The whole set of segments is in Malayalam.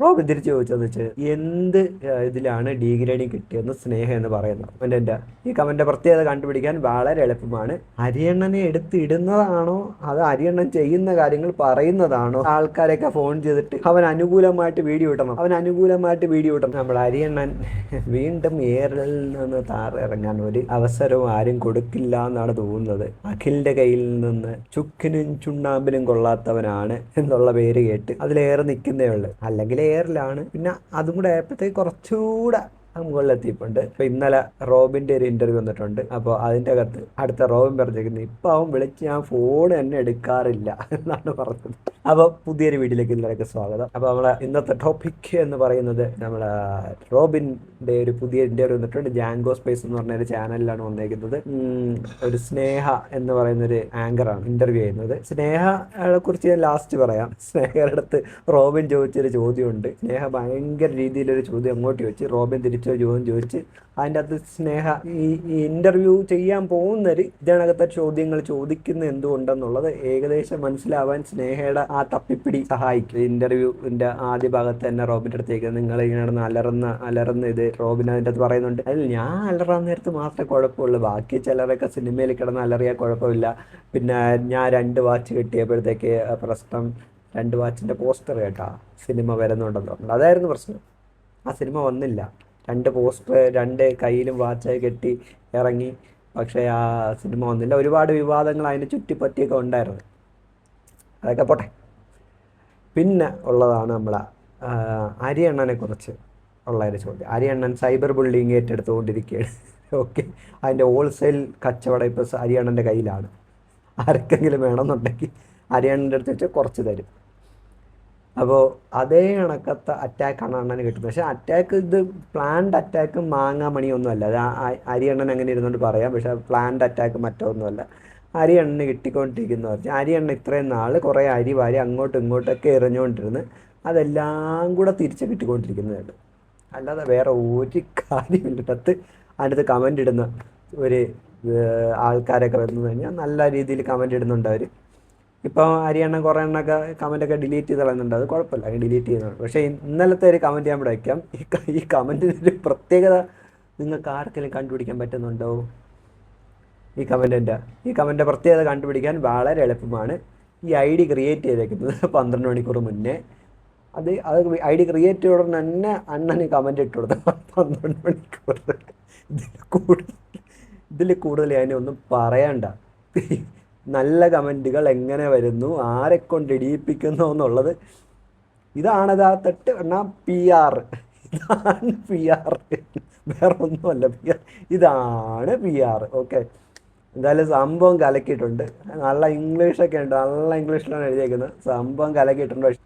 റോബിൻ തിരിച്ചു ചോദിച്ചതെന്ന് വെച്ചാൽ എന്ത് ഇതിലാണ് ഡിഗ്രേഡിങ് കിട്ടിയെന്ന് സ്നേഹം എന്ന് പറയുന്നത്. കമന്റിന്റെ ഈ കമന്റെ പ്രത്യേകത കണ്ടുപിടിക്കാൻ വളരെ എളുപ്പമാണ്. അരിയണ്ണനെ എടുത്ത് ഇടുന്നതാണോ? അത് അരിയണ്ണൻ ചെയ്യുന്ന കാര്യങ്ങൾ പറയുന്നതാണോ? ആൾക്കാരെയൊക്കെ ഫോൺ ചെയ്തിട്ട് അവൻ അനുകൂലമായിട്ട് വീഡിയോ ഇടണം. അവൻ അനുകൂലമായിട്ട് വീഡിയോ ഇടണം. നമ്മൾ അരിയണ്ണൻ വീണ്ടും ഏറിൽ നിന്ന് താറിറങ്ങാൻ ഒരു അവസരവും ആരും കൊടുക്കില്ല എന്നാണ് തോന്നുന്നത്. അഖിലിന്റെ കയ്യിൽ നിന്ന് ചുക്കിനും ചുണ്ണാമ്പിനും കൊള്ളാത്തവനാണ് എന്നുള്ള പേര് കേട്ട് അതിലേറെ നിൽക്കുന്നേ ഉള്ളു. അല്ലെങ്കിൽ എയറിലാണ് പിന്നെ അതും കൂടെ ആയപ്പോഴത്തേക്ക് കുറച്ചുകൂടെ മുകളിലെത്തിയിട്ടുണ്ട്. ഇപ്പൊ ഇന്നലെ റോബിന്റെ ഒരു ഇന്റർവ്യൂ വന്നിട്ടുണ്ട്. അപ്പോൾ അതിന്റെ അകത്ത് അടുത്ത റോബിൻ പറഞ്ഞിരിക്കുന്നത് ഇപ്പൊ അവൻ വിളിച്ച് ഞാൻ ഫോൺ തന്നെ എടുക്കാറില്ല എന്നാണ് പറഞ്ഞത്. അപ്പോൾ പുതിയൊരു വീട്ടിലേക്ക് എല്ലാവർക്കും സ്വാഗതം. അപ്പോൾ നമ്മളെ ഇന്നത്തെ ടോപ്പിക് എന്ന് പറയുന്നത് നമ്മളെ റോബിന്റെ ഒരു പുതിയ ഇന്റർവ്യൂ വന്നിട്ടുണ്ട്. ജാങ്കോ സ്പേസ് എന്ന് പറഞ്ഞ ഒരു ചാനലിലാണ് വന്നേക്കുന്നത് ഒരു സ്നേഹ എന്ന് പറയുന്ന ഒരു ആങ്കർ ആണ് ഇന്റർവ്യൂ ചെയ്യുന്നത്. സ്നേഹയെ കുറിച്ച് ഞാൻ ലാസ്റ്റ് പറയാം. സ്നേഹയുടെ അടുത്ത് റോബിൻ ചോദിച്ചൊരു ചോദ്യമുണ്ട്. സ്നേഹ ഭയങ്കര രീതിയിലൊരു ചോദ്യം അങ്ങോട്ട് ചോദിച്ച് റോബിൻ തിരിച്ചൊരു ചോദ്യം ചോദിച്ച്. അതിന്റെ അകത്ത് സ്നേഹ ഈ ഇന്റർവ്യൂ ചെയ്യാൻ പോകുന്നവർ ഇതിനകത്തെ ചോദ്യങ്ങൾ ചോദിക്കുന്ന എന്തുകൊണ്ടെന്നുള്ളത് ഏകദേശം മനസ്സിലാവാൻ സ്നേഹയുടെ ആ തപ്പിപ്പിടി സഹായിക്കും. ഇന്റർവ്യൂവിന്റെ ആദ്യ ഭാഗത്ത് തന്നെ റോബിന്റെ അടുത്തേക്ക് നിങ്ങൾ ഇങ്ങനെ നടന്ന് അലറുന്ന അലറുന്ന ഇത് റോബിൻ അതിന്റെ അകത്ത് പറയുന്നുണ്ട്. അതിൽ ഞാൻ അലറാൻ നേരത്ത് മാത്രമേ കുഴപ്പമുള്ളൂ. ബാക്കി ചിലരൊക്കെ സിനിമയിൽ കിടന്ന് അലറിയാൽ കുഴപ്പമില്ല. പിന്നെ ഞാൻ രണ്ട് വാച്ച് കിട്ടിയപ്പോഴത്തേക്ക് പ്രശ്നം രണ്ട് വാച്ചിന്റെ പോസ്റ്റർ കേട്ടാ സിനിമ വരുന്നുണ്ടെന്ന് പറഞ്ഞു അതായിരുന്നു പ്രശ്നം. ആ സിനിമ വന്നില്ല. രണ്ട് പോസ്റ്റർ രണ്ട് കയ്യിലും വാച്ചായി കെട്ടി ഇറങ്ങി. പക്ഷേ ആ സിനിമ വന്നില്ല. ഒരുപാട് വിവാദങ്ങൾ അതിനെ ചുറ്റിപ്പറ്റിയൊക്കെ ഉണ്ടായിരുന്നു. അതൊക്കെ പോട്ടെ. പിന്നെ ഉള്ളതാണ് നമ്മളെ അരിയണ്ണനെ കുറിച്ച് ഉള്ള ചോദ്യം. അരിയണ്ണൻ സൈബർ ബുള്ളിങ് ഏറ്റെടുത്തുകൊണ്ടിരിക്കുകയാണ്. ഓക്കെ അതിന്റെ ഹോൾസെയിൽ കച്ചവടം ഇപ്പോൾ അരിയണ്ണന്റെ കയ്യിലാണ്. ആർക്കെങ്കിലും വേണമെന്നുണ്ടെങ്കിൽ അരിയണ്ണന്റെ അടുത്ത് വെച്ചാൽ കുറച്ച് തരും. അപ്പോൾ അതേ കണക്കത്തെ അറ്റാക്കാണ് അണ്ണന് കിട്ടുന്നത്. പക്ഷേ അറ്റാക്ക് ഇത് പ്ലാൻഡ് അറ്റാക്ക് മാങ്ങാ മണിയൊന്നുമല്ല. അത് അരിയണ്ണൻ അങ്ങനെ ഇരുന്നുകൊണ്ട് പറയാം. പക്ഷേ പ്ലാൻഡ് അറ്റാക്ക് മറ്റൊന്നുമല്ല. അരിയണ്ണന് കിട്ടിക്കൊണ്ടിരിക്കുന്ന പറഞ്ഞാൽ അരിയണ്ണ ഇത്രയും നാൾ കുറേ അരി വാരി അങ്ങോട്ടും ഇങ്ങോട്ടൊക്കെ എറിഞ്ഞുകൊണ്ടിരുന്ന് അതെല്ലാം കൂടെ തിരിച്ച് കിട്ടിക്കൊണ്ടിരിക്കുന്നതാണ്. അല്ലാതെ വേറെ ഒരു കാര്യമില്ലത്ത് അതിനകത്ത് കമന്റ് ഇടുന്ന ഒരു ആൾക്കാരൊക്കെ വന്നു കഴിഞ്ഞാൽ നല്ല രീതിയിൽ കമന്റ് ഇടുന്നുണ്ട് അവർ ഇപ്പോൾ ഹരിയാണ കുറേ എണ്ണൊക്കെ കമന്റൊക്കെ ഡിലീറ്റ് ചെയ്ത് കളയുന്നുണ്ട്. അത് കുഴപ്പമില്ല. അങ്ങ് ഡിലീറ്റ് ചെയ്യുന്നുണ്ട് പക്ഷേ ഇന്നലത്തെ ഒരു കമന്റ് ഞാൻ ഇവിടെ വയ്ക്കാം ഈ ഈ കമന്റിന്റെ ഒരു പ്രത്യേകത നിങ്ങൾക്ക് ആർക്കെങ്കിലും കണ്ടുപിടിക്കാൻ പറ്റുന്നുണ്ടോ? ഈ കമന്റിന്റെ ഈ കമന്റിന്റെ പ്രത്യേകത കണ്ടുപിടിക്കാൻ വളരെ എളുപ്പമാണ്. ഈ ഐ ഡി ക്രിയേറ്റ് ചെയ്തേക്കുന്നത് പന്ത്രണ്ട് മണിക്കൂർ മുന്നേ. അത് അത് ഐ ഡി ക്രിയേറ്റ് ചെയ്ത ഉടനെ തന്നെ അണ്ണന് കമന്റ് ഇട്ട് കൊടുത്തു. പന്ത്രണ്ട് മണിക്കൂർ. ഇതിൽ കൂടുതൽ ഇതിൽ കൂടുതൽ ഞാൻ ഒന്നും പറയണ്ട. നല്ല കമന്റുകൾ എങ്ങനെ വരുന്നു? ആരെ കൊണ്ട് ഇടിയിപ്പിക്കുന്നു എന്നുള്ളത്. ഇതാണ് ഇതാ തട്ട് എന്നാ പി ആർ ഇതാണ് പി ആർ വേറെ ഒന്നുമല്ല പി ആർ ഇതാണ് പി ആർ ഓക്കെ എന്തായാലും സംഭവം കലക്കിയിട്ടുണ്ട്. നല്ല ഇംഗ്ലീഷൊക്കെ ഉണ്ട്. നല്ല ഇംഗ്ലീഷിലാണ് എഴുതിയേക്കുന്നത്. സംഭവം കലക്കിയിട്ടുണ്ട്. പക്ഷെ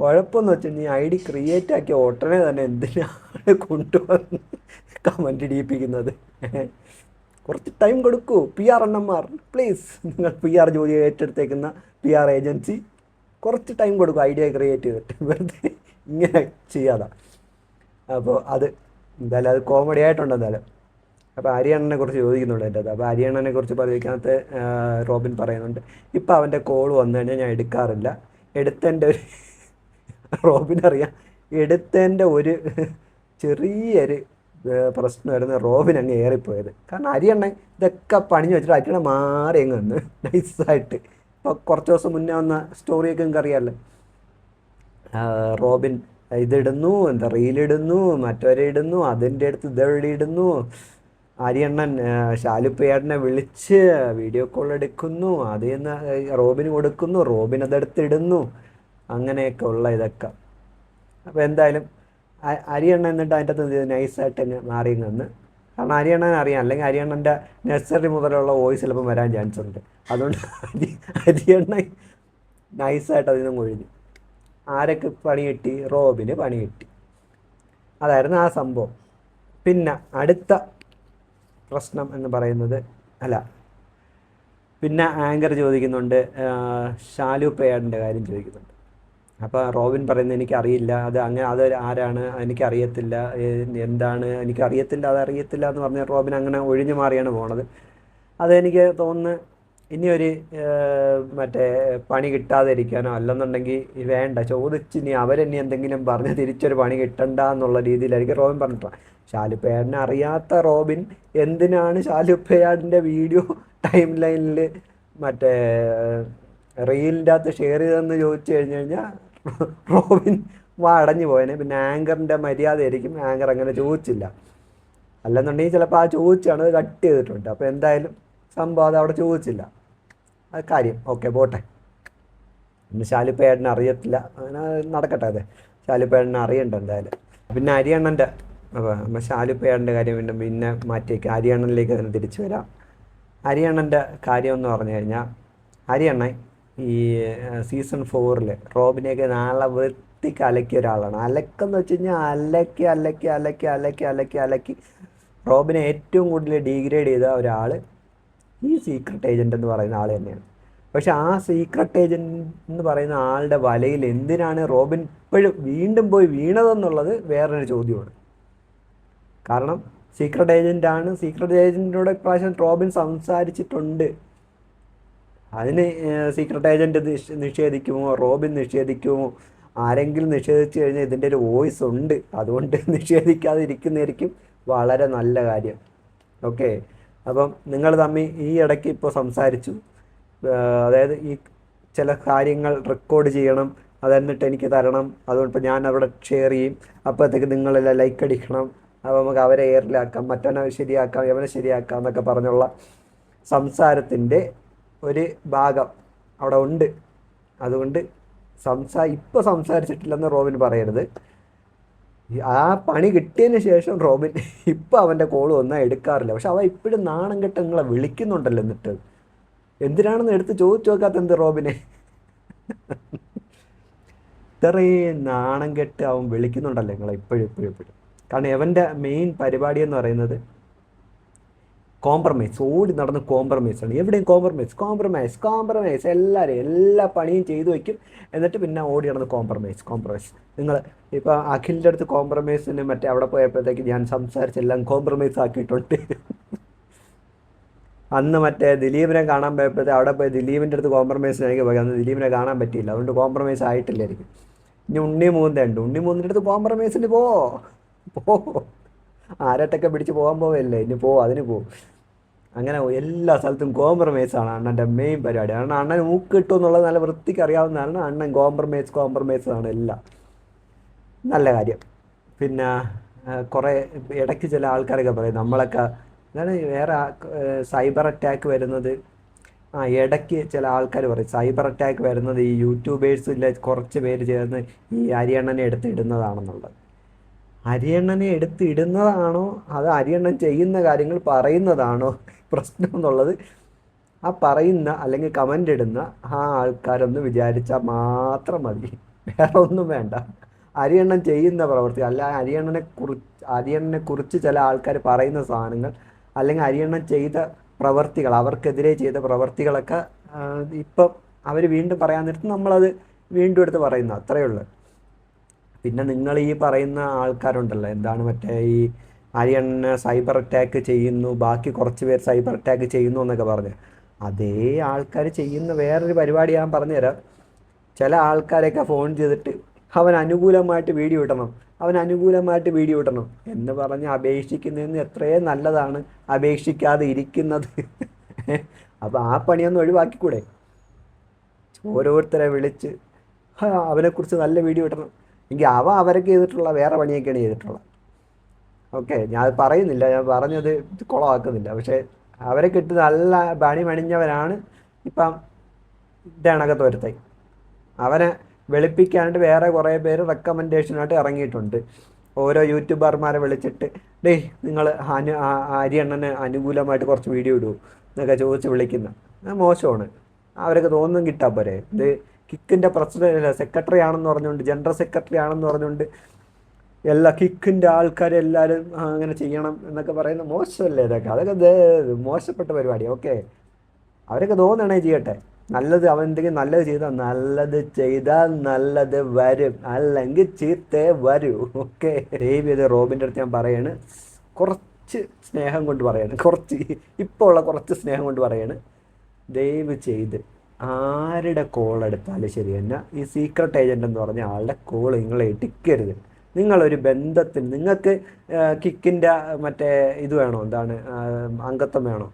കുഴപ്പമെന്ന് വെച്ചാൽ നീ ഐ ഡി ക്രിയേറ്റ് ആക്കിയ ഉടനെ തന്നെ എന്തിനാണ് കൊണ്ടുവന്ന് കമന്റ് ഇടിയിപ്പിക്കുന്നത്? കുറച്ച് ടൈം കൊടുക്കൂ. പി ആർ എണ്ണന്മാർ പ്ലീസ് നിങ്ങൾ പി ആർ ജോലി ഏറ്റെടുത്തേക്കുന്ന പി ആർ ഏജൻസി കുറച്ച് ടൈം കൊടുക്കും. ഐഡിയ ക്രിയേറ്റ് ചെയ്തിട്ട്. വെറുതെ ഇങ്ങനെ ചെയ്യാതെ. അപ്പോൾ അത് എന്തായാലും അത് കോമഡി ആയിട്ടുണ്ട് എന്തായാലും. അപ്പോൾ ഹരിയണ്ണനെ കുറിച്ച് ചോദിക്കുന്നുണ്ട് എന്റെ അത് അപ്പോൾ ഹരിയണ്ണനെ കുറിച്ച് പറയുന്നത് റോബിൻ പറയുന്നുണ്ട്. ഇപ്പോൾ അവന്റെ കോൾ വന്നു കഴിഞ്ഞാൽ ഞാൻ എടുക്കാറില്ല. എടുത്തതിന്റെ ഒരു റോബിൻ അറിയാം എടുത്തതിന്റെ ഒരു ചെറിയൊരു പ്രശ്നമായിരുന്നു റോബിൻ അങ്ങ് ഏറിപ്പോയത്. കാരണം അരിയണ്ണ ഇതൊക്കെ പണിഞ്ഞു വെച്ചിട്ട് അരിയണ്ണ മാറി അങ്ങ് വന്ന്. നൈസായിട്ട് ഇപ്പോൾ കുറച്ച് ദിവസം മുന്നേ വന്ന സ്റ്റോറിയൊക്കെ നിങ്ങൾക്ക് അറിയാമല്ലോ റോബിൻ ഇതിടുന്നു എന്താ റീലിടുന്നു മറ്റവരെ ഇടുന്നു അതിന്റെ അടുത്ത് ഇതെഴുതി ഇടുന്നു. അരിയണ്ണൻ ശാലുപ്പേട്ടനെ വിളിച്ച് വീഡിയോ കോൾ എടുക്കുന്നു. അതിൽ നിന്ന് റോബിന് കൊടുക്കുന്നു. റോബിൻ അതെടുത്ത് ഇടുന്നു അങ്ങനെയൊക്കെ ഉള്ള ഇതൊക്കെ. അപ്പോൾ എന്തായാലും അ- അരിയണ്ണൻ എന്നിട്ട് അതിന്റെ അകത്ത് നൈസായിട്ട് തന്നെ മാറി നിന്ന് കാരണം അരിയണ്ണൻ അറിയാം. അല്ലെങ്കിൽ അരിയണ്ണന്റെ നഴ്സറി മുതലുള്ള വോയിസ് ചിലപ്പം വരാൻ ചാൻസ് ഉണ്ട്. അതുകൊണ്ട് അരി അരിയണ്ണൻ നൈസായിട്ട് അതിൽ നിന്ന് ഒഴിഞ്ഞു. ആരൊക്കെ പണി കിട്ടി? റോബിന് പണി കിട്ടി. അതായിരുന്നു ആ സംഭവം. പിന്നെ അടുത്ത പ്രശ്നം എന്ന് പറയുന്നത് അല്ല പിന്നെ ആങ്കർ ചോദിക്കുന്നുണ്ട് ഷാലു പേയാടിന്റെ കാര്യം ചോദിക്കുന്നുണ്ട്. അപ്പോൾ റോബിൻ പറയുന്നത് എനിക്കറിയില്ല. അത് അങ്ങനെ അത് ആരാണ്? എനിക്കറിയത്തില്ല. എന്താണ്? എനിക്കറിയത്തില്ല അത് അറിയത്തില്ല എന്ന് പറഞ്ഞ റോബിൻ അങ്ങനെ ഒഴിഞ്ഞു മാറിയാണ് പോണത്. അതെനിക്ക് തോന്നുന്നു ഇനി ഒരു മറ്റേ പണി കിട്ടാതിരിക്കാനോ അല്ലെന്നുണ്ടെങ്കിൽ വേണ്ട ചോദിച്ച് ഇനി അവരെന്നെ എന്തെങ്കിലും പറഞ്ഞ് തിരിച്ചൊരു പണി കിട്ടണ്ട എന്നുള്ള രീതിയിലായിരിക്കും റോബിൻ പറഞ്ഞിട്ടുള്ളത് ഷാലുപ്പയാടിനെ അറിയാത്ത റോബിൻ എന്തിനാണ് ഷാലുപ്പയാടിന്റെ വീഡിയോ ടൈം ലൈനിൽ മറ്റേ റീലിന്റെ അകത്ത് ഷെയർ ചെയ്തതെന്ന് ചോദിച്ചു കഴിഞ്ഞ് കഴിഞ്ഞാൽ റോബിൻ വാ അടഞ്ഞു പോയനെ. പിന്നെ ആങ്കറിന്റെ മര്യാദ ആയിരിക്കും ആങ്കർ അങ്ങനെ ചോദിച്ചില്ല. അല്ലെന്നുണ്ടെങ്കിൽ ചിലപ്പോൾ ആ ചോദിച്ചാണ് കട്ട് ചെയ്തിട്ടുണ്ട്. അപ്പോൾ എന്തായാലും സംഭവം അത് അവിടെ ചോദിച്ചില്ല. ആ കാര്യം. ഓക്കെ പോട്ടെ. പിന്നെ ശാലിപ്പേടനെ അറിയത്തില്ല. അങ്ങനെ നടക്കട്ടെ അതെ. ശാലിപ്പേടനെ അറിയണ്ട എന്തായാലും. പിന്നെ അരിയണ്ണന്റെ അപ്പോൾ നമ്മൾ ശാലിപ്പേട്ടന്റെ കാര്യം പിന്നെ പിന്നെ മാറ്റിയേക്ക്. അരിയണ്ണനിലേക്ക് തന്നെ തിരിച്ചു വരാം. കാര്യം എന്ന് പറഞ്ഞു കഴിഞ്ഞാൽ അരിയണ്ണൻ ഈ സീസൺ ഫോറിൽ റോബിനെയൊക്കെ നാളെ വൃത്തിക്ക് അലക്കിയ ഒരാളാണ്. അലക്കെന്ന് വെച്ച് കഴിഞ്ഞാൽ അലക്കി അലക്കി അലക്കി അലക്കി അലക്കി അലക്കി. റോബിനെ ഏറ്റവും കൂടുതൽ ഡീഗ്രേഡ് ചെയ്ത ഒരാൾ ഈ സീക്രട്ട് ഏജന്റ് എന്ന് പറയുന്ന ആൾ തന്നെയാണ്. പക്ഷെ ആ സീക്രട്ട് ഏജന്റ് എന്ന് പറയുന്ന ആളുടെ വലയിൽ എന്തിനാണ് റോബിൻ ഇപ്പോഴും വീണ്ടും പോയി വീണതെന്നുള്ളത് വേറൊരു ചോദ്യമാണ്. കാരണം സീക്രട്ട് ഏജന്റ് ആണ്. സീക്രട്ട് ഏജന്റിനോട് ഇപ്രാവശ്യം റോബിൻ സംസാരിച്ചിട്ടുണ്ട്. അതിന് സീക്രട്ട് ഏജന്റ് നിഷേധിക്കുമോ? റോബിൻ നിഷേധിക്കുമോ? ആരെങ്കിലും നിഷേധിച്ചു കഴിഞ്ഞാൽ ഇതിന്റെ ഒരു വോയിസ് ഉണ്ട്. അതുകൊണ്ട് നിഷേധിക്കാതിരിക്കുന്നതായിരിക്കും വളരെ നല്ല കാര്യം. ഓക്കെ. അപ്പം നിങ്ങൾ തമ്മിൽ ഈ ഇടയ്ക്ക് ഇപ്പോൾ സംസാരിച്ചു. അതായത് ഈ ചില കാര്യങ്ങൾ റെക്കോർഡ് ചെയ്യണം. അതെന്നിട്ട് എനിക്ക് തരണം. അതുകൊണ്ട് ഇപ്പോൾ ഞാൻ അവിടെ ഷെയർ ചെയ്യും. അപ്പോഴത്തേക്ക് നിങ്ങളെല്ലാം ലൈക്ക് അടിക്കണം. അപ്പോൾ നമുക്ക് അവരെ എയറിലാക്കാം മറ്റവനെ ശരിയാക്കാം. ഇവനെ ശരിയാക്കാം എന്നൊക്കെ പറഞ്ഞുള്ള സംസാരത്തിന്റെ ഒരു ഭാഗം അവിടെ ഉണ്ട്. അതുകൊണ്ട് സംസാ ഇപ്പോൾ സംസാരിച്ചിട്ടില്ലെന്ന് റോബിൻ പറയരുത്. ആ പണി കിട്ടിയതിന് ശേഷം റോബിൻ ഇപ്പൊ അവന്റെ കോൾ വന്നാൽ എടുക്കാറില്ല. പക്ഷെ അവ ഇപ്പോഴും നാണം കെട്ട് നിങ്ങളെ വിളിക്കുന്നുണ്ടല്ലോ എന്നിട്ട്. എന്തിനാണെന്ന് എടുത്ത് ചോദിച്ചു നോക്കാത്ത എന്ത് റോബിനെ? ഇത്രയും നാണം കെട്ട് അവൻ വിളിക്കുന്നുണ്ടല്ലോ നിങ്ങളെ ഇപ്പോഴും ഇപ്പോഴും ഇപ്പോഴും. കാരണം എവന്റെ മെയിൻ പരിപാടി എന്ന് പറയുന്നത് കോംപ്രമൈസ് ഓടി നടന്ന് കോംപ്രമൈസ് ആണ്. എവിടെയും കോംപ്രമൈസ് കോംപ്രമൈസ് കോംപ്രമൈസ് എല്ലാവരും എല്ലാ പണിയും ചെയ്തു വയ്ക്കും. എന്നിട്ട് പിന്നെ ഓടി നടന്ന് കോംപ്രമൈസ് കോംപ്രമൈസ് നിങ്ങൾ ഇപ്പോൾ അഖിലിന്റെ അടുത്ത് കോംപ്രമൈസിന് മറ്റേ അവിടെ പോയപ്പോഴത്തേക്ക് ഞാൻ സംസാരിച്ചെല്ലാം കോംപ്രമൈസ് ആക്കിയിട്ടുണ്ട്. അന്ന് മറ്റേ ദിലീപിനെ കാണാൻ പോയപ്പോഴത്തെ അവിടെ പോയി ദിലീപിന്റെ അടുത്ത് കോംപ്രമൈസ് ആയിരിക്കും പോയി. അന്ന് ദിലീപിനെ കാണാൻ പറ്റിയില്ല. അതുകൊണ്ട് കോംപ്രമൈസ് ആയിട്ടില്ലായിരിക്കും ഇനി ഉണ്ണി മൂന്നുണ്ട് ഉണ്ണി മൂന്നിന്റെ അടുത്ത് കോംപ്രമൈസിന് പോ. പോ. ആരട്ടൊക്കെ പിടിച്ച് പോകാൻ പോവല്ലേ? ഇനി പോ അതിന് പോ. അങ്ങനെ എല്ലാ സ്ഥലത്തും കോംപ്രമൈസ് ആണ് അണ്ണന്റെ മെയിൻ പരിപാടി. കാരണം അണ്ണൻ മൂക്ക് കിട്ടും എന്നുള്ളത് നല്ല വൃത്തിക്ക് അറിയാവുന്നതാണ് അണ്ണൻ കോംപ്രമൈസ് കോംപ്രമൈസ് ആണ് എല്ലാം. നല്ല കാര്യം. പിന്നെ കുറേ ഇടയ്ക്ക് ചില ആൾക്കാരൊക്കെ പറയും നമ്മളൊക്കെ എന്താണ് വേറെ സൈബർ അറ്റാക്ക് വരുന്നത്? ആ ഇടയ്ക്ക് ചില ആൾക്കാർ പറയും സൈബർ അറ്റാക്ക് വരുന്നത് ഈ യൂട്യൂബേഴ്സിലെ കുറച്ച് പേര് ചേർന്ന് ഈ അരിയണ്ണനെ എടുത്തിടുന്നതാണെന്നുള്ളത്. അരിയണ്ണനെ എടുത്ത് ഇടുന്നതാണോ? അത് അരിയണ്ണൻ ചെയ്യുന്ന കാര്യങ്ങൾ പറയുന്നതാണോ? പ്രശ്നം എന്നുള്ളത് ആ പറയുന്ന അല്ലെങ്കിൽ കമന്റ് ഇടുന്ന ആ ആൾക്കാരൊന്ന് വിചാരിച്ചാൽ മാത്രം മതി. വേറെ ഒന്നും വേണ്ട. അരിയണ്ണൻ ചെയ്യുന്ന പ്രവൃത്തി അല്ല അരിയണ്ണനെ കുറിച്ച് അരിയണ്ണനെ കുറിച്ച് ചില ആൾക്കാർ പറയുന്ന സാധനങ്ങൾ അല്ലെങ്കിൽ അരിയണ്ണൻ ചെയ്ത പ്രവർത്തികൾ അവർക്കെതിരെ ചെയ്ത പ്രവർത്തികളൊക്കെ ഇപ്പം അവർ വീണ്ടും പറയാൻ നേരത്ത് നമ്മളത് വീണ്ടും എടുത്ത് പറയുന്നു അത്രയേ ഉള്ളൂ. പിന്നെ നിങ്ങൾ ഈ പറയുന്ന ആൾക്കാരുണ്ടല്ലോ എന്താണ് മറ്റേ ഈ അരിയണ്ണ സൈബർ അറ്റാക്ക് ചെയ്യുന്നു ബാക്കി കുറച്ച് പേർ സൈബർ അറ്റാക്ക് ചെയ്യുന്നു എന്നൊക്കെ പറഞ്ഞ്. അതേ ആൾക്കാർ ചെയ്യുന്ന വേറൊരു പരിപാടി ഞാൻ പറഞ്ഞുതരാം. ചില ആൾക്കാരെയൊക്കെ ഫോൺ ചെയ്തിട്ട് അവൻ അനുകൂലമായിട്ട് വീഡിയോ ഇടണം അവൻ അനുകൂലമായിട്ട് വീഡിയോ ഇടണം എന്ന് പറഞ്ഞ് അപേക്ഷിക്കുന്നതിന് എത്രയും നല്ലതാണ് അപേക്ഷിക്കാതെ ഇരിക്കുന്നത്. അപ്പോൾ ആ പണിയൊന്നും ഒഴിവാക്കിക്കൂടെ? ഓരോരുത്തരെ വിളിച്ച് അവനെക്കുറിച്ച് നല്ല വീഡിയോ ഇടണം. എങ്കിൽ അവ അവരൊക്കെ ചെയ്തിട്ടുള്ള വേറെ പണിയൊക്കെയാണ് ചെയ്തിട്ടുള്ളത്. ഓക്കെ ഞാൻ പറയുന്നില്ല. ഞാൻ പറഞ്ഞത് കുളമാക്കുന്നില്ല. പക്ഷേ അവരെ കിട്ടി നല്ല പണി പണിഞ്ഞവരാണ് ഇപ്പം ഇതണക്കത്ത് ഒരുത്തായി അവനെ വെളുപ്പിക്കാനായിട്ട് വേറെ കുറേ പേര് റെക്കമെൻഡേഷനായിട്ട് ഇറങ്ങിയിട്ടുണ്ട്. ഓരോ യൂട്യൂബർമാരെ വിളിച്ചിട്ട് ഡേ നിങ്ങൾ അനു അരിയണ്ണന് അനുകൂലമായിട്ട് കുറച്ച് വീഡിയോ ഇടൂ എന്നൊക്കെ ചോദിച്ച് വിളിക്കുന്ന. മോശമാണ്. അവരൊക്കെ തോന്നുന്നു കിട്ടാൻ പോരെ. ഇത് കിക്കിന്റെ പ്രസിഡന്റ് സെക്രട്ടറി ആണെന്ന് പറഞ്ഞുകൊണ്ട് ജനറൽ സെക്രട്ടറി ആണെന്ന് പറഞ്ഞുകൊണ്ട് എല്ലാ കിക്കിന്റെ ആൾക്കാരെല്ലാവരും അങ്ങനെ ചെയ്യണം എന്നൊക്കെ പറയുന്ന മോശമല്ലേ ഇതൊക്കെ? അതൊക്കെ മോശപ്പെട്ട പരിപാടി. ഓക്കെ അവരൊക്കെ തോന്നണേ ചെയ്യട്ടെ. നല്ലത് അവൻ എന്തെങ്കിലും നല്ലത് ചെയ്താൽ നല്ലത് ചെയ്താൽ നല്ലത് വരും. അല്ലെങ്കിൽ ചീത്തേ വരും. ഓക്കെ ദൈവം ഇത് റോബിന്റെ അടുത്ത് ഞാൻ പറയാണ്. കുറച്ച് സ്നേഹം കൊണ്ട് പറയാണ്. കുറച്ച് ഇപ്പോൾ ഉള്ള കുറച്ച് സ്നേഹം കൊണ്ട് പറയാണ്. ദയവ് ചെയ്ത് ആരുടെ കോൾ എടുത്താലും ശരി. തന്നെ ഈ സീക്രട്ട് ഏജന്റ് എന്ന് പറഞ്ഞ ആളുടെ കോൾ നിങ്ങൾ എടുക്കരുത് നിങ്ങളൊരു ബന്ധത്തിൽ നിങ്ങൾക്ക് കിക്കിന്റെ മറ്റേ ഇത് വേണോ? എന്താണ് അംഗത്വം വേണോ?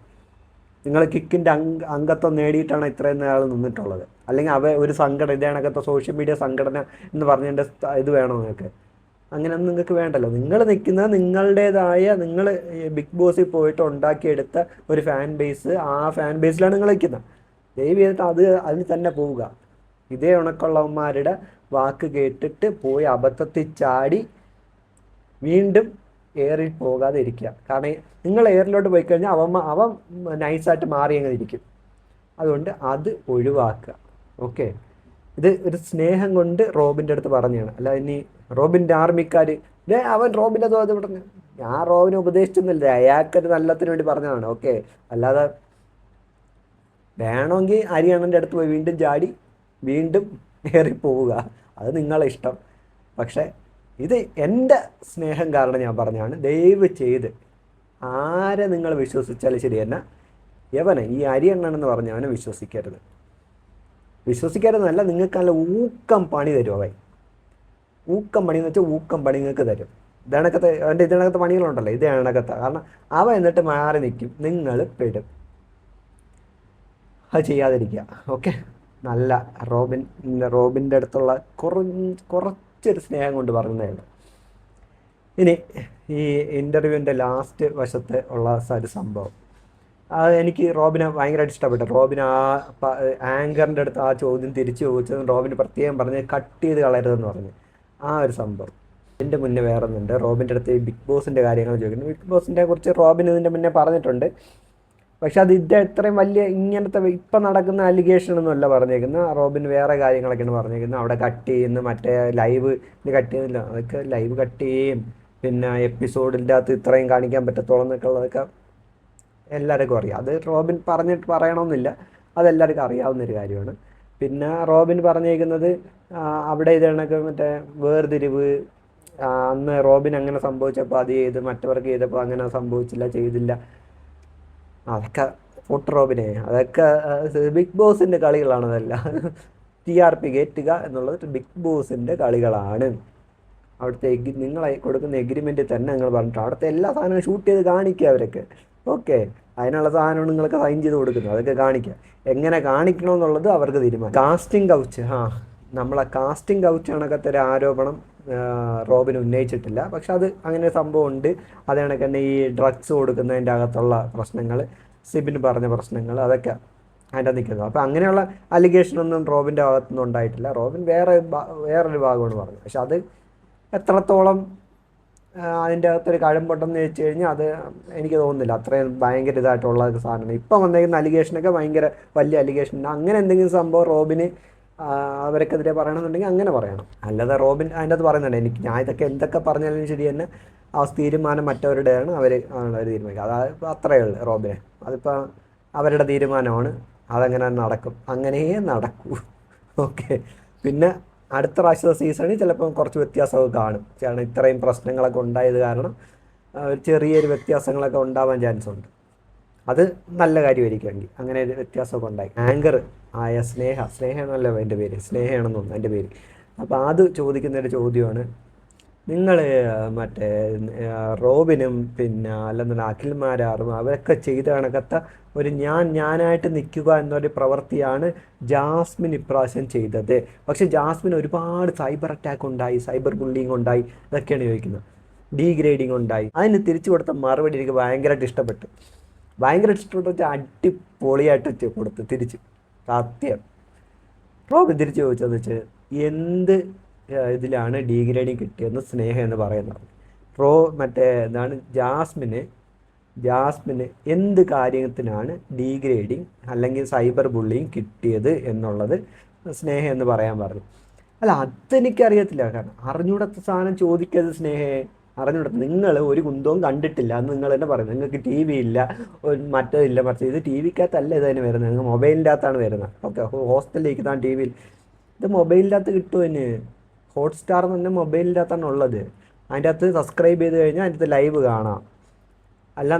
നിങ്ങൾ കിക്കിന്റെ അംഗ അംഗത്വം നേടിയിട്ടാണ് ഇത്രയും നാൾ നിന്നിട്ടുള്ളത്. അല്ലെങ്കിൽ അവ ഒരു സംഘടന ഇതേ സോഷ്യൽ മീഡിയ സംഘടന എന്ന് പറഞ്ഞതിന്റെ ഇത് വേണോ നിങ്ങൾക്ക്? അങ്ങനെയൊന്നും നിങ്ങൾക്ക് വേണ്ടല്ലോ. നിങ്ങൾ നിൽക്കുന്നത് നിങ്ങളുടേതായ നിങ്ങൾ ബിഗ് ബോസിൽ പോയിട്ട് ഉണ്ടാക്കിയെടുത്ത ഒരു ഫാൻ ബേസ് ആ ഫാൻ ബേസിലാണ് നിങ്ങൾ നിൽക്കുന്നത്. ദയവ് ചെയ്തിട്ട് അത് അതിൽ തന്നെ പോവുക. ഇതേ ഉണക്കുള്ളവന്മാരുടെ വാക്ക് കേട്ടിട്ട് പോയി അബദ്ധത്തിൽ ചാടി വീണ്ടും എയറിൽ പോകാതെ ഇരിക്കുക കാരണം നിങ്ങൾ എയറിലോട്ട് പോയി കഴിഞ്ഞാൽ അവൻ അവൻ നൈസായിട്ട് മാറി അങ്ങനെ ഇരിക്കും. അതുകൊണ്ട് അത് ഒഴിവാക്കുക. ഓക്കെ. ഇത് ഒരു സ്നേഹം കൊണ്ട് റോബിന്റെ അടുത്ത് പറഞ്ഞാണ് അല്ല ഇനി റോബിന്റെ ആർമിക്കാർ ഇതേ അവൻ റോബിന്റെ തോത് പറഞ്ഞു. ഞാൻ റോബിനെ ഉപദേശിച്ചൊന്നുമില്ല. അയാൾക്കൊരു നല്ലത്തിന് വേണ്ടി പറഞ്ഞതാണ്. ഓക്കെ. അല്ലാതെ വേണമെങ്കിൽ അരിയണ്ണന്റെ അടുത്ത് പോയി വീണ്ടും ചാടി വീണ്ടും കയറി പോവുക. അത് നിങ്ങളെ ഇഷ്ടം. പക്ഷേ ഇത് എന്റെ സ്നേഹം കാരണം ഞാൻ പറഞ്ഞാണ് ദയവ് ചെയ്ത് ആരെ നിങ്ങൾ വിശ്വസിച്ചാലും ശരി തന്നെ യവനെ ഈ അരിയണ്ണൻ എന്ന് പറഞ്ഞവനെ വിശ്വസിക്കരുത്. വിശ്വസിക്കരുതെന്നല്ല നിങ്ങൾക്ക് നല്ല ഊക്കം പണി തരും അവൻ ഊക്കം പണി എന്ന് വെച്ചാൽ ഊക്കം പണി നിങ്ങൾക്ക് തരും. ഇതണക്കത്തെ അവന്റെ ഇതിനകത്തെ പണികളുണ്ടല്ലോ ഇത് ഇണക്കത്തെ കാരണം അവ എന്നിട്ട് മാറി നിൽക്കും നിങ്ങൾ പെടും. അത് ചെയ്യാതിരിക്കുക. ഓക്കെ നല്ല റോബിൻ റോബിന്റെ അടുത്തുള്ള കുറ കുറച്ചൊരു സ്നേഹം കൊണ്ട് പറയുന്നതാണ് ഇനി ഈ ഇന്റർവ്യൂവിന്റെ ലാസ്റ്റ് വശത്ത് ഉള്ള ഒരു സംഭവം. അത് എനിക്ക് റോബിനെ ഭയങ്കരമായിട്ട് ഇഷ്ടപ്പെട്ടു. റോബിൻ ആ ആങ്കറിന്റെ അടുത്ത് ആ ചോദ്യം തിരിച്ചു ചോദിച്ചതും റോബിന് പ്രത്യേകം പറഞ്ഞ് കട്ട് ചെയ്ത് കളയരുതെന്ന് പറഞ്ഞു. ആ ഒരു സംഭവം. ഇതിന്റെ മുന്നേ വേറെ ഒന്നുണ്ട് റോബിന്റെ അടുത്ത് ഈ ബിഗ് ബോസിന്റെ കാര്യങ്ങൾ ചോദിക്കുന്നു. ബിഗ് ബോസിന്റെ കുറിച്ച് റോബിൻ ഇതിന്റെ മുന്നേ പറഞ്ഞിട്ടുണ്ട്. പക്ഷെ അത് ഇത് ഇത്രയും വലിയ ഇങ്ങനത്തെ ഇപ്പം നടക്കുന്ന അലിഗേഷൻ ഒന്നും അല്ല പറഞ്ഞേക്കുന്നത് റോബിൻ വേറെ കാര്യങ്ങളൊക്കെയാണ് പറഞ്ഞേക്കുന്നത്. അവിടെ കട്ട് ചെയ്യുന്ന മറ്റേ ലൈവ് ഇത് കട്ട് ചെയ്യുന്നില്ല. അതൊക്കെ ലൈവ് കട്ട് ചെയ്യും. പിന്നെ എപ്പിസോഡിന്റെ ഇത്രയും കാണിക്കാൻ പറ്റത്തോളം എന്നൊക്കെ ഉള്ളതൊക്കെ എല്ലാവർക്കും അറിയാം. അത് റോബിൻ പറഞ്ഞിട്ട് പറയണമെന്നില്ല. അതെല്ലാവർക്കും അറിയാവുന്ന ഒരു കാര്യമാണ്. പിന്നെ റോബിൻ പറഞ്ഞേക്കുന്നത് അവിടെ ഇത് കണക്ക് മറ്റേ വേർതിരിവ് അന്ന് റോബിൻ അങ്ങനെ സംഭവിച്ചപ്പോൾ അത് ചെയ്ത് മറ്റവർക്ക് ചെയ്തപ്പോൾ അങ്ങനെ സംഭവിച്ചില്ല ചെയ്തില്ല. അതൊക്കെ ഫുട്രോബിനെ അതൊക്കെ ബിഗ് ബോസിന്റെ കളികളാണ് അതെല്ലാം. ടി ആർ പി കയറ്റുക എന്നുള്ളത് ബിഗ് ബോസിന്റെ കളികളാണ്. അവിടുത്തെ നിങ്ങളെ കൊടുക്കുന്ന എഗ്രിമെന്റ് തന്നെ നിങ്ങൾ പറഞ്ഞിട്ട് അവിടുത്തെ എല്ലാ സാധനവും ഷൂട്ട് ചെയ്ത് കാണിക്കുക അവരൊക്കെ. ഓക്കെ. അതിനുള്ള സാധനമാണ് നിങ്ങൾക്ക് സൈൻ ചെയ്ത് കൊടുക്കുന്നത് അതൊക്കെ കാണിക്കുക. എങ്ങനെ കാണിക്കണമെന്നുള്ളത് അവർക്ക് തീരുമാനം കാസ്റ്റിംഗ് കൗച്ച് ആ. നമ്മളെ കാസ്റ്റിംഗ് കൗച്ച് കണക്കത്തെ ഒരു ആരോപണം റോബിൻ ഉന്നയിച്ചിട്ടില്ല. പക്ഷെ അത് അങ്ങനെ സംഭവം ഉണ്ട് അത് കണക്ക് തന്നെ ഈ ഡ്രഗ്സ് കൊടുക്കുന്നതിന്റെ അകത്തുള്ള പ്രശ്നങ്ങൾ സിബിൻ പറഞ്ഞ പ്രശ്നങ്ങൾ അതൊക്കെ അതിന്റെ നിൽക്കുന്നത് അപ്പോൾ അങ്ങനെയുള്ള അലിഗേഷനൊന്നും റോബിന്റെ ഭാഗത്തുനിന്നും ഉണ്ടായിട്ടില്ല. റോബിൻ വേറെ വേറൊരു ഭാഗമാണ് പറഞ്ഞത്. പക്ഷെ അത് എത്രത്തോളം അതിന്റെ അകത്തൊരു കഴമ്പുണ്ടെന്ന് ചോദിച്ചു കഴിഞ്ഞാൽ അത് എനിക്ക് തോന്നുന്നില്ല. അത്രയും ഭയങ്കര ഇതായിട്ടുള്ള സാധനമാണ്. ഇപ്പം വന്നേക്കുന്ന അലിഗേഷനൊക്കെ ഭയങ്കര വലിയ അലിഗേഷൻ അങ്ങനെ എന്തെങ്കിലും സംഭവം റോബിന് അവർക്കെതിരെ പറയണമെന്നുണ്ടെങ്കിൽ അങ്ങനെ പറയണം. അല്ലാതെ റോബിൻ അതിന്റെ അത് പറയുന്നുണ്ട് എനിക്ക് ഞാൻ ഇതൊക്കെ എന്തൊക്കെ പറഞ്ഞാലും ശരി തന്നെ ആ തീരുമാനം മറ്റവരുടെയാണ് അവർ അവർ തീരുമാനിക്കുക. അത് അത്രയേ ഉള്ളൂ റോബിനെ. അതിപ്പോൾ അവരുടെ തീരുമാനമാണ്. അതങ്ങനെ നടക്കും. അങ്ങനെയേ നടക്കൂ. ഓക്കെ. പിന്നെ അടുത്ത പ്രാവശ്യത്തെ സീസണിൽ ചിലപ്പം കുറച്ച് വ്യത്യാസമൊക്കെ കാണും. കാരണം ഇത്രയും പ്രശ്നങ്ങളൊക്കെ ഉണ്ടായത് കാരണം ചെറിയൊരു വ്യത്യാസങ്ങളൊക്കെ ഉണ്ടാവാൻ ചാൻസ് ഉണ്ട് അത് നല്ല കാര്യമായിരിക്കുമെങ്കിൽ. അങ്ങനെ ഒരു വ്യത്യാസമൊക്കെ ഉണ്ടായി. ആങ്കർ ആയ സ്നേഹ സ്നേഹ എന്നല്ല എന്റെ പേര് സ്നേഹയാണെന്ന് തോന്നുന്നു എന്റെ പേര്. അപ്പോൾ അത് ചോദിക്കുന്നൊരു ചോദ്യമാണ്. നിങ്ങൾ മറ്റേ റോബിനും പിന്നെ അല്ലെന്നുള്ള അഖിൽമാരാറും അവരൊക്കെ ചെയ്ത കണക്കത്ത ഒരു ഞാൻ ഞാനായിട്ട് നിൽക്കുക എന്നൊരു പ്രവൃത്തിയാണ് ജാസ്മിൻ ഇപ്രാവശ്യം ചെയ്തത്. പക്ഷെ ജാസ്മിൻ ഒരുപാട് സൈബർ അറ്റാക്ക് ഉണ്ടായി സൈബർ ബുള്ളിങ് ഉണ്ടായി ഇതൊക്കെയാണ് ചോദിക്കുന്നത്. ഡീഗ്രേഡിങ് ഉണ്ടായി. അതിന് തിരിച്ചു കൊടുത്ത മറുപടി എനിക്ക് ഭയങ്കരമായിട്ട് ഇഷ്ടപ്പെട്ടു. ഭയങ്കര ഇഷ്ടപ്പെട്ട അടിപൊളിയായിട്ട് കൊടുത്തു തിരിച്ച്. സത്യം. റോബിൻ തിരിച്ചു ചോദിച്ചതെന്ന് വെച്ചാൽ എന്ത് ഇതിലാണ് ഡീഗ്രേഡിങ് കിട്ടിയെന്ന് സ്നേഹം എന്ന് പറയുന്നത്. റോ മറ്റേ എന്താണ് ജാസ്മിന് ജാസ്മിന് എന്ത് കാര്യത്തിനാണ് ഡീഗ്രേഡിങ് അല്ലെങ്കിൽ സൈബർ ബുള്ളിങ് കിട്ടിയത് എന്നുള്ളത് സ്നേഹം എന്ന് പറയാൻ പറഞ്ഞു. അല്ല അതെനിക്കറിയത്തില്ല. കാരണം അറിഞ്ഞൂടത്ത സാധനം ചോദിക്കരുത് സ്നേഹേ. അറിഞ്ഞൂടത്ത നിങ്ങൾ ഒരു കുന്തവും കണ്ടിട്ടില്ല. എന്ന് നിങ്ങൾ തന്നെ പറയുന്നത്. നിങ്ങൾക്ക് ടി വി ഇല്ല. മറ്റേതില്ല മറിച്ച് ഇത് ടി വിക്കകത്തല്ല ഇത് തന്നെ വരുന്നത്. നിങ്ങൾ മൊബൈലിന്റെ അകത്താണ് വരുന്നത്. ഓക്കെ ഹോസ്റ്റലിലേക്ക് താൻ ടി വിയിൽ ഇത് മൊബൈലിന്റെ അകത്ത് എന്നെ ഹോട്ട്സ്റ്റാർ എന്ന് പറഞ്ഞാൽ മൊബൈലിന്റെ അകത്താണ് ഉള്ളത്. അതിന്റെ അകത്ത് സബ്സ്ക്രൈബ് ചെയ്ത് കഴിഞ്ഞാൽ അതിന്റെ അകത്ത് ലൈവ് കാണാം. അല്ല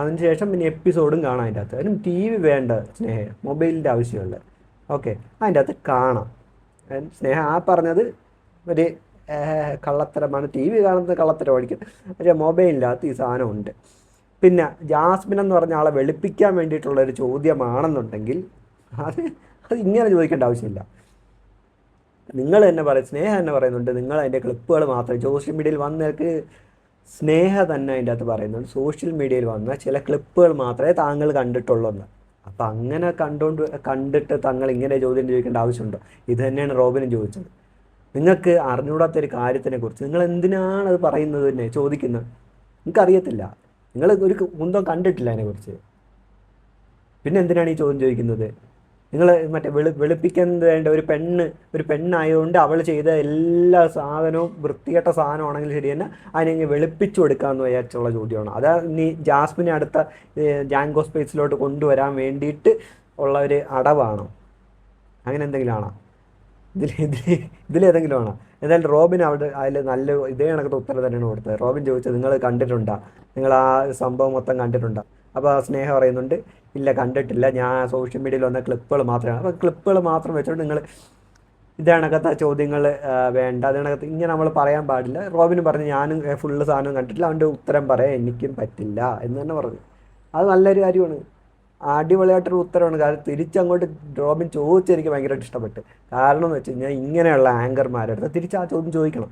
അതിന് ശേഷം പിന്നെ എപ്പിസോഡും കാണാം അതിന്റെ അകത്ത്. അതിനും ടി വി വേണ്ട സ്നേഹ. മൊബൈലിന്റെ ആവശ്യമുള്ള ഓക്കെ അതിന്റെ അകത്ത് കാണാം. സ്നേഹ. ആ പറഞ്ഞത് ഒരു കള്ളത്തരമാണ്. ടി വി കാണുന്നത് കള്ളത്തരമായിരിക്കും. പക്ഷേ മൊബൈലിനകത്ത് ഈ സാധനം ഉണ്ട്. പിന്നെ ജാസ്മിൻ എന്ന് പറഞ്ഞ ആളെ വെളുപ്പിക്കാൻ വേണ്ടിയിട്ടുള്ള ഒരു ചോദ്യമാണെന്നുണ്ടെങ്കിൽ അത് അത് ഇങ്ങനെ ചോദിക്കേണ്ട ആവശ്യമില്ല. നിങ്ങൾ തന്നെ പറയും സ്നേഹ തന്നെ പറയുന്നുണ്ട്. നിങ്ങൾ അതിന്റെ ക്ലിപ്പുകൾ മാത്രം സോഷ്യൽ മീഡിയയിൽ വന്നവർക്ക് സ്നേഹ തന്നെ അതിന്റെ അകത്ത് പറയുന്നുണ്ട്. സോഷ്യൽ മീഡിയയിൽ വന്ന ചില ക്ലിപ്പുകൾ മാത്രമേ താങ്കൾ കണ്ടിട്ടുള്ളൂ എന്ന് അപ്പം അങ്ങനെ കണ്ടുകൊണ്ട് കണ്ടിട്ട് താങ്കൾ ഇങ്ങനെ ചോദ്യം ചോദിക്കേണ്ട ആവശ്യമുണ്ടോ? ഇത് തന്നെയാണ് റോബിനും ചോദിച്ചത്. നിങ്ങൾക്ക് അറിഞ്ഞുകൂടാത്ത ഒരു കാര്യത്തിനെ കുറിച്ച് നിങ്ങൾ എന്തിനാണ് അത് പറയുന്നത് തന്നെ ചോദിക്കുന്നത്? നിങ്ങൾക്കറിയത്തില്ല. നിങ്ങൾ ഒരു കുന്തം കണ്ടിട്ടില്ല അതിനെക്കുറിച്ച്. പിന്നെ എന്തിനാണ് ഈ ചോദ്യം ചോദിക്കുന്നത്? നിങ്ങൾ മറ്റേ വെളു വെളുപ്പിക്കുന്നത് വേണ്ട ഒരു പെണ്ണ് ഒരു പെണ്ണായതുകൊണ്ട് അവൾ ചെയ്ത എല്ലാ സാധനവും വൃത്തികെട്ട സാധനമാണെങ്കിൽ ശരി തന്നെ അതിനെ വെളുപ്പിച്ചു കൊടുക്കാമെന്ന് വിചാരിച്ചുള്ള ചോദ്യമാണ്. അതാ നീ ജാസ്മിനെ അടുത്ത ജാങ്കോ സ്പേസിലോട്ട് കൊണ്ടുവരാൻ വേണ്ടിയിട്ട് ഉള്ള ഒരു അടവാണോ. അങ്ങനെ എന്തെങ്കിലും ആണോ? ഇതിൽ ഇതിൽ ഇതിലേതെങ്കിലും ആണോ? എന്തായാലും റോബിൻ അവിടെ അതിൽ നല്ല ഇതേ കണക്കത്തെ ഉത്തരം തന്നെയാണ് കൊടുത്തത്. റോബിൻ ചോദിച്ചത് നിങ്ങൾ കണ്ടിട്ടുണ്ടോ? നിങ്ങൾ ആ സംഭവം മൊത്തം കണ്ടിട്ടുണ്ടോ? അപ്പോൾ സ്നേഹം പറയുന്നുണ്ട് ഇല്ല കണ്ടിട്ടില്ല. ഞാൻ സോഷ്യൽ മീഡിയയിൽ വന്ന ക്ലിപ്പുകൾ മാത്രമാണ്. അപ്പോൾ ക്ലിപ്പുകൾ മാത്രം വെച്ചുകൊണ്ട് നിങ്ങൾ ഇതണക്കത്തെ ചോദ്യങ്ങൾ വേണ്ട. അതണക്കത്ത് ഇങ്ങനെ നമ്മൾ പറയാൻ പാടില്ല. റോബിന് പറഞ്ഞു ഞാനും ഫുള്ള് സാധനം കണ്ടിട്ടില്ല. അവന്റെ ഉത്തരം പറയാൻ എനിക്കും പറ്റില്ല. എന്ന് തന്നെ പറഞ്ഞു. അത് നല്ലൊരു കാര്യമാണ്. അടിപൊളിയായിട്ടൊരു ഉത്തരവാണ്. കാരണം തിരിച്ചങ്ങോട്ട് റോബിൻ ചോദിച്ചെനിക്ക് ഭയങ്കരമായിട്ട് ഇഷ്ടപ്പെട്ട്. കാരണം എന്ന് വെച്ച് കഴിഞ്ഞാൽ ഇങ്ങനെയുള്ള ആങ്കർമാരുടെ തിരിച്ച് ആ ചോദ്യം ചോദിക്കണം.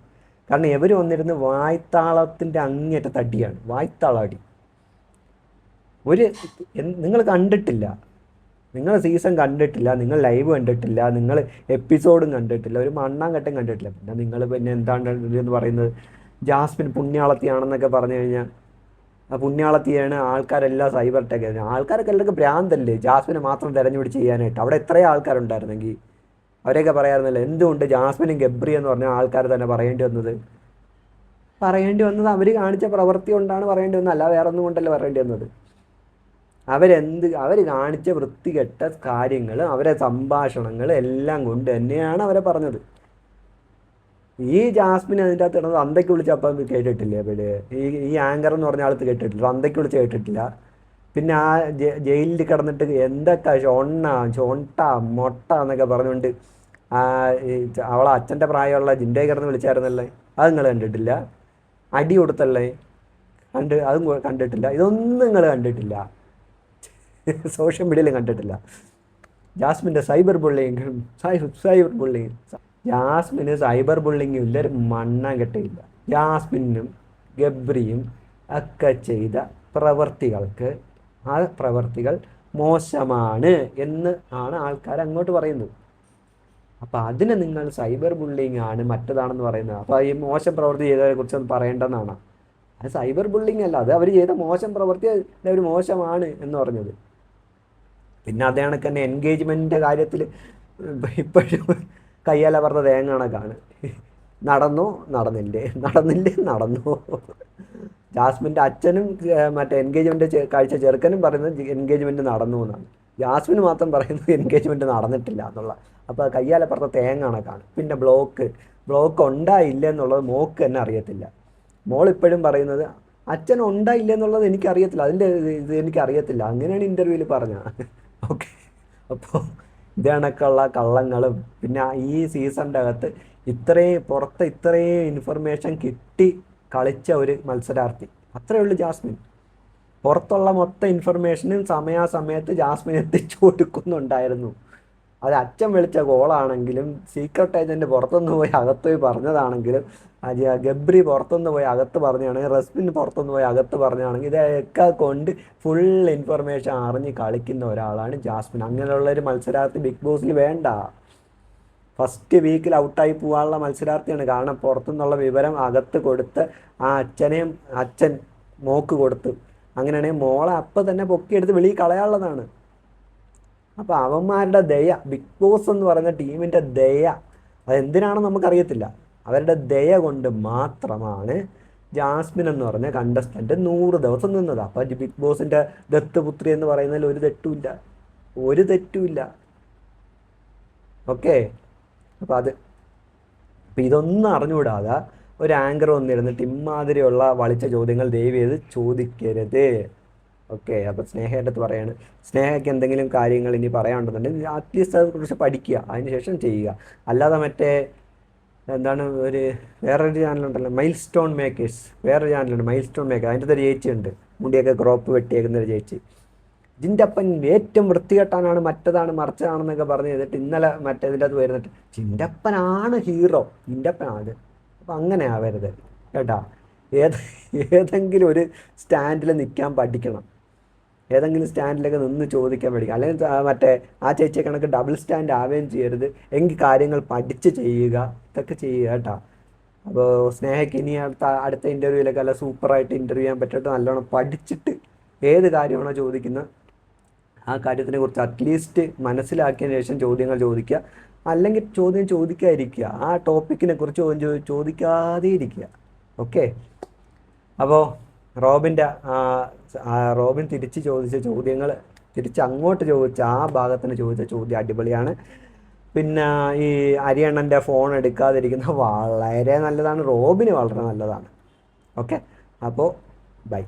കാരണം ഇവർ വന്നിരുന്ന് വായ്ത്താളത്തിന്റെ അങ്ങേറ്റ തടിയാണ്. വായ്ത്താളടി ഒരു നിങ്ങൾ കണ്ടിട്ടില്ല. നിങ്ങൾ സീസൺ കണ്ടിട്ടില്ല. നിങ്ങൾ ലൈവ് കണ്ടിട്ടില്ല. നിങ്ങൾ എപ്പിസോഡും കണ്ടിട്ടില്ല. ഒരു മണ്ണാങ്കട്ടം കണ്ടിട്ടില്ല. പിന്നെ നിങ്ങൾ പിന്നെ എന്താണ് എന്ന് പറയുന്നത്? ജാസ്മിൻ പുണ്യാളത്തിയാണെന്നൊക്കെ പറഞ്ഞു കഴിഞ്ഞാൽ പുണ്യാളത്തിയാണ് ആൾക്കാരെല്ലാം സൈബർ ടെക് ആൾക്കാരൊക്കെ എല്ലാവർക്കും ഭ്രാന്തല്ലേ? ജാസ്മിനെ മാത്രം തിരഞ്ഞുപിടിച്ച് ചെയ്യാനായിട്ട്. അവിടെ എത്രയും ആൾക്കാരുണ്ടായിരുന്നെങ്കിൽ. അവരെയൊക്കെ പറയാറുന്നല്ലോ എന്തുകൊണ്ട് ജാസ്മിനും ഗബ്രി എന്ന് പറഞ്ഞ ആൾക്കാർ തന്നെ പറയേണ്ടി വന്നത്? പറയേണ്ടി വന്നത് അവർ കാണിച്ച പ്രവൃത്തി കൊണ്ടാണ് പറയേണ്ടി വന്നത് അല്ല വേറെ ഒന്നും കൊണ്ടല്ല പറയേണ്ടി വന്നത്. അവരെന്ത് അവർ കാണിച്ച വൃത്തികെട്ട കാര്യങ്ങൾ അവരെ സംഭാഷണങ്ങൾ എല്ലാം കൊണ്ട് തന്നെയാണ് അവരെ പറഞ്ഞത്. ഈ ജാസ്മിൻ അതിന്റെ അകത്ത് ഇടുന്നത് അന്തയ്ക്ക് വിളിച്ചപ്പം കേട്ടിട്ടില്ല അവർ ഈ ഈ ആങ്കർ എന്ന് പറഞ്ഞ ആളത്ത് കേട്ടിട്ടില്ല. അന്തയ്ക്ക് വിളിച്ച് കേട്ടിട്ടില്ല. പിന്നെ ആ ജയിലിൽ കിടന്നിട്ട് എന്തൊക്കെ ചൊണ്ണ ചൊണ്ട മൊട്ട എന്നൊക്കെ പറഞ്ഞുകൊണ്ട് ആ അവളെ അച്ഛന്റെ പ്രായമുള്ള ജിന്റെ കിടന്ന് വിളിച്ചായിരുന്നല്ലേ? അത് നിങ്ങൾ കണ്ടിട്ടില്ല. അടി കൊടുത്തല്ലേ? കണ്ട് അതും കണ്ടിട്ടില്ല. ഇതൊന്നും നിങ്ങൾ കണ്ടിട്ടില്ല. സോഷ്യൽ മീഡിയയിലും കണ്ടിട്ടില്ല. ജാസ്മിന്റെ സൈബർ ബുള്ളിങ് സൈബർ ബുള്ളിങ് ജാസ്മിന് സൈബർ ബുള്ളിങ്ങും ഇല്ല ഒരു മണ്ണാൻ കെട്ടില്ല ജാസ്മിനും ഗബ്രിയും ഒക്കെ ചെയ്ത പ്രവർത്തികൾക്ക് ആ പ്രവർത്തികൾ മോശമാണ് എന്ന് ആണ് ആൾക്കാർ അങ്ങോട്ട് പറയുന്നത്. അപ്പോൾ അതിന് നിങ്ങൾ സൈബർ ബുള്ളിങ് ആണ് മറ്റതാണെന്ന് പറയുന്നത്. അപ്പോൾ ഈ മോശം പ്രവൃത്തി ചെയ്തതിനെ കുറിച്ചൊന്നും പറയേണ്ടെന്നാണ് അത് സൈബർ ബുള്ളിങ് അല്ല അത് അവർ ചെയ്ത മോശം പ്രവൃത്തി അവർ മോശമാണ് എന്ന് പറഞ്ഞത്. പിന്നെ അതേ കണക്ക് തന്നെ എൻഗേജ്മെന്റിന്റെ കാര്യത്തിൽ ഇപ്പോഴും കയ്യാല പറഞ്ഞ തേങ്ങ കണക്കാണ് നടന്നു? നടന്നില്ലേ? നടന്നില്ലേ? നടന്നു? ജാസ്മിന്റെ അച്ഛനും മറ്റേ എൻഗേജ്മെന്റ് കാഴ്ച ചെറുക്കനും പറയുന്നത് എൻഗേജ്മെന്റ് നടന്നു എന്നാണ്. ജാസ്മിന് മാത്രം പറയുന്നത് എൻഗേജ്മെന്റ് നടന്നിട്ടില്ല എന്നുള്ള. അപ്പോൾ കയ്യാല പറഞ്ഞ തേങ്ങ കണക്കാണ് പിന്നെ ബ്ലോക്ക്. ബ്ലോക്ക് ഉണ്ടായില്ല എന്നുള്ളത് മോക്ക് തന്നെ അറിയത്തില്ല. മോൾ ഇപ്പോഴും പറയുന്നത് അച്ഛൻ ഉണ്ടായില്ല എന്നുള്ളത് എനിക്കറിയത്തില്ല. അതിന്റെ ഇത് എനിക്കറിയത്തില്ല. അങ്ങനെയാണ് ഇന്റർവ്യൂവിൽ പറഞ്ഞത്. ഓക്കെ അപ്പോൾ ഇതണക്കുള്ള കള്ളങ്ങളും. പിന്നെ ഈ സീസണിന്റെ അകത്ത് ഇത്രയും പുറത്ത് ഇത്രയും ഇൻഫർമേഷൻ കിട്ടി കളിച്ച ഒരു മത്സരാർത്ഥി. അത്രയേ ഉള്ളൂ ജാസ്മിൻ. പുറത്തുള്ള മൊത്തം ഇൻഫർമേഷനും സമയാസമയത്ത് ജാസ്മിൻ എത്തിച്ചു കൊടുക്കുന്നുണ്ടായിരുന്നു. അത് അച്ഛൻ വിളിച്ച കോളാണെങ്കിലും സീക്രട്ട് ഏജന്റ് പുറത്തുനിന്ന് പോയി അകത്ത് പോയി പറഞ്ഞതാണെങ്കിലും ഗബ്രി പുറത്തുനിന്ന് പോയി അകത്ത് പറഞ്ഞാണെങ്കിൽ റസ്മിൻ പുറത്തുനിന്ന് പോയി അകത്ത് പറഞ്ഞാണെങ്കിൽ ഇതൊക്കെ കൊണ്ട് ഫുൾ ഇൻഫർമേഷൻ അറിഞ്ഞ് കളിക്കുന്ന ഒരാളാണ് ജാസ്മിൻ. അങ്ങനെയുള്ള ഒരു മത്സരാർത്ഥി ബിഗ് ബോസിൽ വേണ്ട. ഫസ്റ്റ് വീക്കിൽ ഔട്ടായി പോകാനുള്ള മത്സരാർത്ഥിയാണ്. കാരണം പുറത്തുനിന്നുള്ള വിവരം അകത്ത് കൊടുത്ത് ആ അച്ഛനെയും അച്ഛൻ മോക്ക് കൊടുത്തു. അങ്ങനെയാണെങ്കിൽ മോളെ അപ്പം തന്നെ പൊക്കിയെടുത്ത് വെളിയിൽ കളയാനുള്ളതാണ്. അപ്പോൾ അവന്മാരുടെ ദയ ബിഗ് ബോസ് എന്ന് പറയുന്ന ടീമിന്റെ ദയ അതെന്തിനാണെന്ന് നമുക്കറിയത്തില്ല. അവരുടെ ദയ കൊണ്ട് മാത്രമാണ് ജാസ്മിൻ എന്ന് പറഞ്ഞ കണ്ടസ്റ്റന്റ് നൂറ് ദിവസം നിന്നത്. അപ്പോൾ ബിഗ് ബോസിന്റെ ദത്തുപുത്രി എന്ന് പറയുന്നതിൽ ഒരു തെറ്റുമില്ല ഒരു തെറ്റുമില്ല ഓക്കെ? അപ്പോൾ അത് അപ്പോൾ ഇതൊന്നും അറിഞ്ഞുകൂടാതെ ഒരു ആങ്കർ വന്നിരുന്നിട്ട് ഇമ്മാതിരിയുള്ള വളിച്ച ചോദ്യങ്ങൾ ദയവ് ചെയ്ത് ചോദിക്കരുത്. ഓക്കെ അപ്പോൾ സ്നേഹയുടെ അടുത്ത് പറയാണ്. സ്നേഹയ്ക്ക് എന്തെങ്കിലും കാര്യങ്ങൾ ഇനി പറയാനുണ്ടെന്നുണ്ടെങ്കിൽ അറ്റ്ലീസ്റ്റ് അതിനെക്കുറിച്ച് പഠിക്കുക അതിനുശേഷം ചെയ്യുക. അല്ലാതെ മറ്റേ എന്താണ് ഒരു വേറൊരു ചാനലുണ്ടല്ലോ മൈൽ സ്റ്റോൺ മേക്കേഴ്സ് വേറൊരു ചാനലുണ്ട് മൈൽ സ്റ്റോൺ മേക്കർ അതിന്റെ ഒരു ചേച്ചിയുണ്ട് മുടിയൊക്കെ ക്രോപ്പ് വെട്ടിയേക്കുന്ന ഒരു ചേച്ചി. ഇതിന്റെ അപ്പൻ ഏറ്റവും വൃത്തികെട്ടാനാണ് മറ്റതാണ് മറിച്ചതാണെന്നൊക്കെ പറഞ്ഞ് ചെയ്തിട്ട് ഇന്നലെ മറ്റേതിന്റെ അത് വരുന്നിട്ട് ചിന്റപ്പനാണ് ഹീറോ ഇന്റപ്പനാണ് അപ്പം അങ്ങനെ ആവരുത് കേട്ടാ. ഏത് ഏതെങ്കിലും ഒരു സ്റ്റാൻഡിൽ നിൽക്കാൻ പഠിക്കണം. ഏതെങ്കിലും സ്റ്റാൻഡിലൊക്കെ നിന്ന് ചോദിക്കാൻ പഠിക്കുക. അല്ലെങ്കിൽ മറ്റേ ആ ചേച്ചിയെ കണക്ക് ഡബിൾ സ്റ്റാൻഡ് ആവുകയും ചെയ്യരുത്. എങ്കിൽ കാര്യങ്ങൾ പഠിച്ച് ചെയ്യുക. ഇതൊക്കെ ചെയ്യുക കേട്ടോ. അപ്പോൾ സ്നേഹയ്ക്ക് ഇനി അടുത്ത അടുത്ത ഇന്റർവ്യൂവിലൊക്കെ അല്ല സൂപ്പറായിട്ട് ഇന്റർവ്യൂ ചെയ്യാൻ പറ്റിയിട്ട് നല്ലോണം പഠിച്ചിട്ട് ഏത് കാര്യമാണോ ചോദിക്കുന്നത് ആ കാര്യത്തിനെ കുറിച്ച് അറ്റ്ലീസ്റ്റ് മനസ്സിലാക്കിയതിന് ശേഷം ചോദ്യങ്ങൾ ചോദിക്കുക. അല്ലെങ്കിൽ ചോദ്യം ചോദിക്കാതിരിക്കുക. ആ ടോപ്പിക്കിനെ കുറിച്ച് ചോദ്യം ചോദിക്കാതെ ഇരിക്കുക. ഓക്കെ അപ്പോൾ റോബിന്റെ റോബിൻ തിരിച്ച് ചോദിച്ച ചോദ്യങ്ങൾ തിരിച്ച് അങ്ങോട്ട് ചോദിച്ച ആ ഭാഗത്തിന് ചോദിച്ച ചോദ്യം അടിപൊളിയാണ്. പിന്നെ ഈ അരിയണ്ണന്റെ ഫോൺ എടുക്കാതിരിക്കുന്ന വളരെ നല്ലതാണ്. റോബിന് വളരെ നല്ലതാണ്. ഓക്കെ അപ്പോൾ ബൈ